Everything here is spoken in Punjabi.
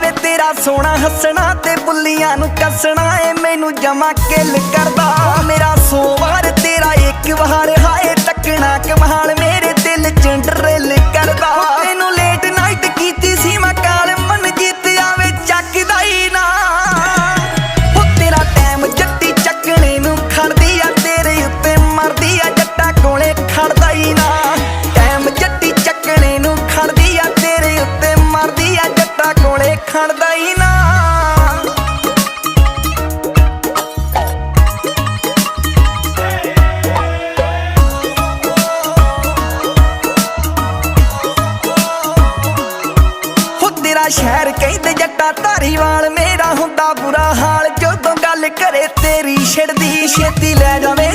ਵੇ ਤੇਰਾ ਸੋਹਣਾ ਹੱਸਣਾ ਤੇ ਬੁੱਲੀਆਂ ਨੂੰ ਕੱਸਣਾ ਏ ਮੈਨੂੰ ਜਮਾ ਕਿਲ ਕਰਦਾ। ਮੇਰਾ ਸੋਵਾਰ ਤੇਰਾ ਇੱਕ ਵਾਰ ਹਾਏ ਤੱਕਣਾ ਕਮਾਲ ਮੇਰੇ ਦਿਲ ਚ ਕਰਦਾ। ਤੈਨੂੰ ਲੇਟ ਨਾਈਟ ਕੀਤੀ ਸੀ ਮੈਂ ਕਾਲ, ਮਨ ਜਿੱਤ ਆਵੇ ਚੱਕਦਾ ਹੀ ਨਾ। ਉਹ ਤੇਰਾ ਟਾਈਮ ਜੱਟੀ ਚੱਕਣੇ ਨੂੰ ਖੜਦੀ ਆ, ਤੇਰੇ ਉੱਤੇ ਮਰਦੀ ਆ, ਜੱਟਾ ਕੋਲੇ ਖੜਦਾ ਹੀ ਨਾ। ਕੋਲੇ ਹੀ ਨਾ। ਹੋ ਤੇਰਾ ਸ਼ਹਿਰ ਕਹਿੰਦੇ ਜੱਟਾ ਧਾਰੀਵਾਲ, ਮੇਰਾ ਹੁੰਦਾ ਬੁਰਾ ਹਾਲ। ਜਦੋਂ ਗੱਲ ਕਰੇ ਤੇਰੀ, ਛਿੜਦੀ, ਛੇਤੀ ਲੈ ਜਾਵੇ।